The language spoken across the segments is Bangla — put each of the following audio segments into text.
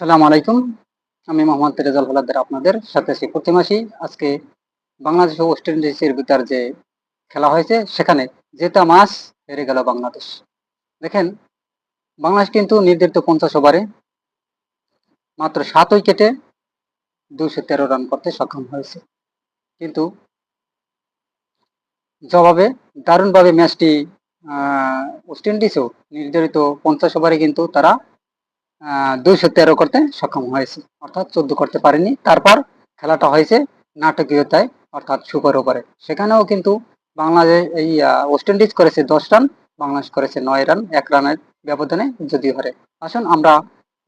সালাম আলাইকুম। আমি মোহাম্মদ রেজাল হলাদার আপনাদের সাথে আছি প্রতি মাসেই আজকে বাংলাদেশ ও ওয়েস্ট ইন্ডিজের ভিতর যে খেলা হয়েছে, সেখানে জেতা মাস হেরে গেল বাংলাদেশ। দেখেন, বাংলাদেশ কিন্তু নির্ধারিত পঞ্চাশ ওভারে মাত্র সাত উইকেটে দুশো তেরো রান করতে সক্ষম হয়েছে। কিন্তু জবাবে, দারুণভাবে ম্যাচটি ওয়েস্ট ইন্ডিজও নির্ধারিত পঞ্চাশ ওভারে কিন্তু তারা দুইশো তেরো করতে সক্ষম হয়েছে, অর্থাৎ চোদ্দ করতে পারেনি। তারপর খেলাটা হয়েছে নাটকীয়তায়, অর্থাৎ সুপার ওভারে সেখানেও কিন্তু বাংলাদেশ এই ওয়েস্ট ইন্ডিজ করেছে দশ রান, বাংলাদেশ করেছে নয় রান, এক রানের ব্যবধানে যদি হারে। আসুন আমরা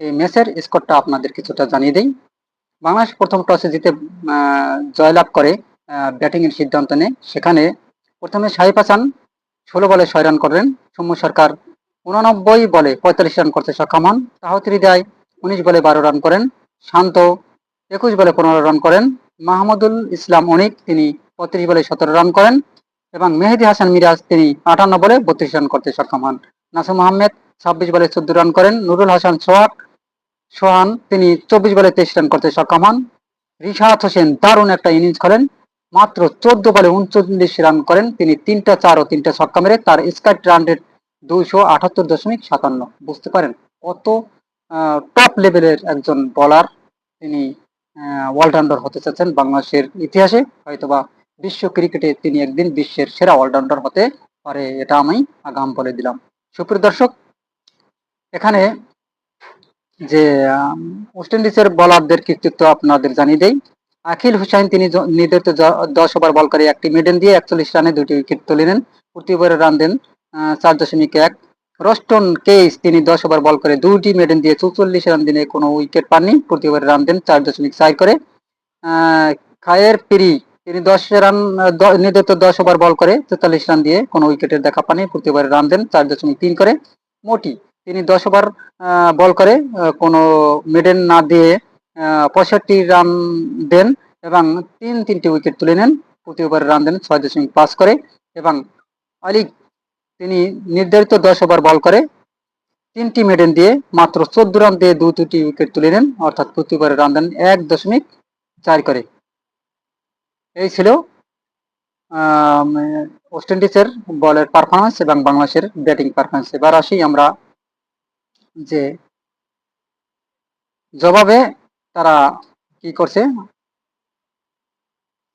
এই ম্যাচের স্কোরটা আপনাদের কিছুটা জানিয়ে দিই। বাংলাদেশ প্রথম টসে জিতে জয়লাভ করে ব্যাটিং এর সিদ্ধান্ত নেয়। সেখানে প্রথমে শাহিব হাসান ষোলো বলে ছয় রান করেন সৌম্য সরকার উননব্বই বলে পঁয়তাল্লিশ রান করতে সক্ষম হন। তাহতির হৃদয় উনিশ বলে বারো রান করেন। শান্ত একুশ বলে পনেরো রান করেন। মাহমুদুল ইসলাম অনিক, তিনি পঁয়ত্রিশ বলে সতেরো রান করেন এবং মেহেদি হাসান মিরাজ, তিনি আটান্ন বলে বত্রিশ রান করতে সক্ষম হন। নাসুম আহমেদ ছাব্বিশ বলে চোদ্দ রান করেন। নুরুল হাসান সোহাগ সোহান, তিনি চব্বিশ বলে তেইশ রান করতে সক্ষম হন। রিশাদ হোসেন দারুণ একটা ইনিংস করেন। মাত্র চোদ্দ বলে উনচল্লিশ রান করেন। তিনি তিনটা চার ও তিনটা ছক্কা মেরে তার স্কাইট রান রেট দুইশো আটাত্তর দশমিক সাতান্ন। বুঝতে পারেন কত টপ লেভেলের একজন বলার তিনি অলরাউন্ডার হতে চাচ্ছেন বাংলাদেশের ইতিহাসে, হয়তোবা বিশ্ব ক্রিকেটে তিনি একদিন বিশ্বের সেরা অলরাউন্ডার হতে পারে, এটা আমি আগাম বলে দিলাম। সুপ্রিয় দর্শক, এখানে যে ওয়েস্ট ইন্ডিজের বলারদের কৃতিত্ব আপনাদের জানিয়ে দেই। আখিল হুসাইন তিনি নির্ধারিত দশ ওভার বল করে একটি মিডেন দিয়ে একচল্লিশ রানে দুটি উইকেট তুলে নেন। প্রতি ওভারে রান দেন চার দশমিক এক। রস্টন কেস তিনি দশ ওভার বল করে দুটি মেডেন দিয়ে চৌচল্লিশ রান দিনে কোনো উইকেট পাননি। প্রতি ওভারে রান দেন চার দশমিক চার করে। খায়ের পিরি, তিনি দশ রান নির্ধারিত দশ ওভার বল করে তেতাল্লিশ রান দিয়ে কোনো উইকেটের দেখা পাননি। প্রতি ওভারে রান দেন চার দশমিক তিন করে। মোটি, তিনি দশ ওভার বল করে কোনো মেডেন না দিয়ে পঁয়ষট্টি রান দেন এবং তিন তিনটি উইকেট তুলে নেন। প্রতি ওভারে রান দেন ছয় দশমিক পাঁচ করে এবং আলিক তিনি নির্ধারিত দশ ওভার বল করে তিনটি মেডেন দিয়ে মাত্র চোদ্দ রান দিয়ে দু দুটি উইকেট তুলে নেন, অর্থাৎ প্রতিবারে রান দেন এক দশমিক চার করে। এই ছিল ওয়েস্ট ইন্ডিজের বলের পারফরমেন্স এবং বাংলাদেশের ব্যাটিং পারফরমেন্স এবার আসি আমরা যে জবাবে তারা কি করছে?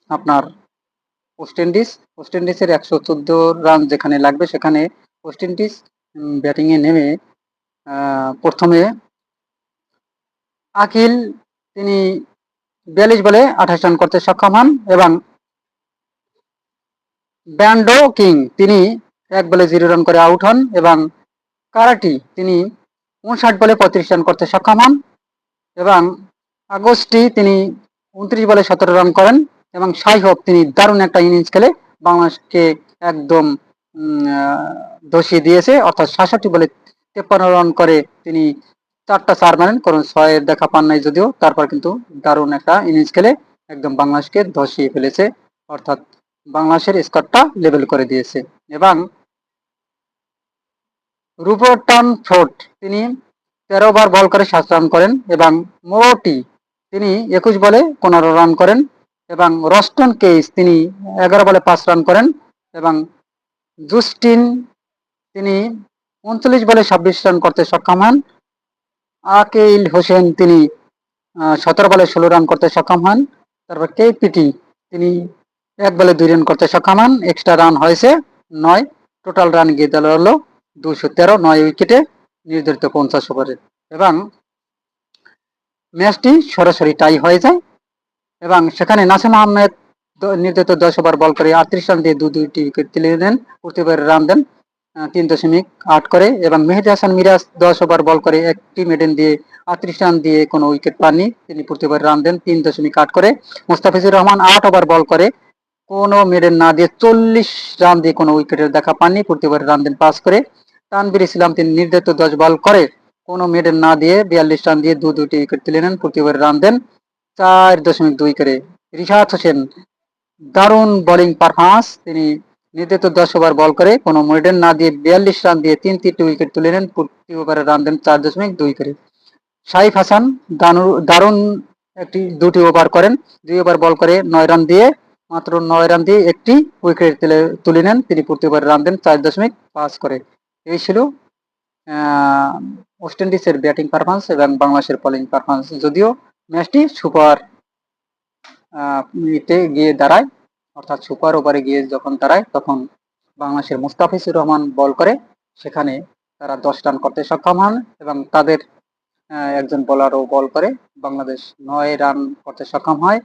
আপনার ওয়েস্ট ইন্ডিজ ওয়েস্ট ইন্ডিজের একশো চোদ্দ রান যেখানে লাগবে, সেখানে ওয়েস্ট ইন্ডিজ ব্যাটিংয়ে নেমে প্রথমে আকিল, তিনি বিয়াল্লিশ বলে আঠাশ রান করতে সক্ষম হন এবং ব্যান্ডো কিং, তিনি এক বলে জিরো রান করে আউট হন এবং কারাটি, তিনি উনষাট বলে পঁয়ত্রিশ রান করতে সক্ষম হন এবং আগস্টি, তিনি উনত্রিশ বলে সতেরো রান করেন। এবং সাই হোক তিনি দারুণ একটা ইনিংস খেলে বাংলাদেশকে একদম দোষিয়ে দিয়েছে। অর্থাৎ সাতষট্টি বলে তেপ্পান্ন রান করে তিনি চারটা চার মারেন কারণ ছয়ের দেখা পান নাই যদিও। তারপর কিন্তু দারুণ একটা ইনিংস খেলে একদম বাংলাদেশকে ধসিয়ে ফেলেছে। অর্থাৎ বাংলাদেশের স্কোরটা লেভেল করে দিয়েছে। এবং রুপটন ফ্রোট তিনি তেরো বার বল করে সাত রান করেন এবং মোটি তিনি একুশ বলে পনেরো রান করেন। এবং রস্টন কেস তিনি এগারো বলে পাঁচ রান করেন এবং জুস্টিন তিনি উনচল্লিশ বলে ছাব্বিশ রান করতে সক্ষম হন। আকেইল হোসেন তিনি সতেরো বলে ষোলো রান করতে সক্ষম হন। তারপর কে পিটি তিনি এক বলে দুই রান করতে সক্ষম হন। এক্সট্রা রান হয়েছে নয়। টোটাল রান গিয়ে দিল হলো দুশো তেরো, নয় উইকেটে নির্ধারিত পঞ্চাশ ওভারে। এবং ম্যাচটি সরাসরি টাই হয়ে যায়। এবং সেখানে নাসিম আহমেদ নির্ধারিত দশ ওভার বল করে আটত্রিশ রান দিয়ে দু দুইটি উইকেট তুলে দেন। প্রতি রান দেন তিন দশমিক আট করে এবং মেহেদি হাসান মিরাজ দশ ওভার বল করে একটি মেডেন দিয়ে আটত্রিশ রান দিয়ে কোনো উইকেট পাননি। তিনি প্রতিবার রান দেন, তিন দশমিক আট করে। মুস্তাফিজুর রহমান আট ওভার বল করে, কোনো মেডেন না দিয়ে চল্লিশ রান দিয়ে কোনো উইকেটের দেখা পাননি। প্রতিবার রান দেন পাস করে। তানবির ইসলাম তিনি নির্ধারিত দশ বল করে, কোনো মেডেন না দিয়ে বিয়াল্লিশ রান দিয়ে দু দুটি উইকেট তুলে নেন। প্রতিবার রান দেন চার দশমিক দুই করে রিশাদ হোসেন দারুণ বোলিং পারফরমেন্স তিনি নির্ধারিত দশ ওভার বল করে কোনো মেডেন না দিয়ে বিয়াল্লিশ রান দিয়ে তিন তিনটি উইকেট তুলে নেন, প্রতি ওভারে রান দেন চার দশমিক দুই করে। সাইফ হাসান দারুণ একটি দুটি ওভার করেন, দুই ওভার বল করে নয় রান দিয়ে, মাত্র নয় রান দিয়ে একটি উইকেট তুলে তুলে নেন, তিনি প্রতি ওভারে রান দেন চার দশমিক পাঁচ করে। এই ছিল ওয়েস্ট ইন্ডিজের ব্যাটিং পারফরমেন্স এবং বাংলাদেশের বোলিং পারফরমেন্স যদিও ম্যাচটি সুপার ইতে গিয়ে দাঁড়ায়, অর্থাৎ সুপার ওভারে গিয়ে যখন দাঁড়ায়, তখন বাংলাদেশের মুস্তাফিজুর রহমান বল করে। সেখানে তারা দশ রান করতে সক্ষম হন এবং তাদের একজন বোলারও বল করে। বাংলাদেশ নয় রান করতে সক্ষম হয়।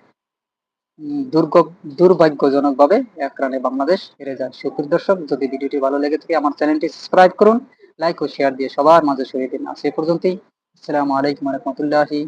দুর্গ, দুর্ভাগ্যজনকভাবে এক রানে বাংলাদেশ হেরে যায়। সুপ্রিয় দর্শক, যদি ভিডিওটি ভালো লেগে থাকে, আমার চ্যানেলটি সাবস্ক্রাইব করুন, লাইক ও শেয়ার দিয়ে সবার মাঝে ছড়িয়ে দিন। আজ এ পর্যন্তই। আসসালামু আলাইকুম রহমতুল্লাহি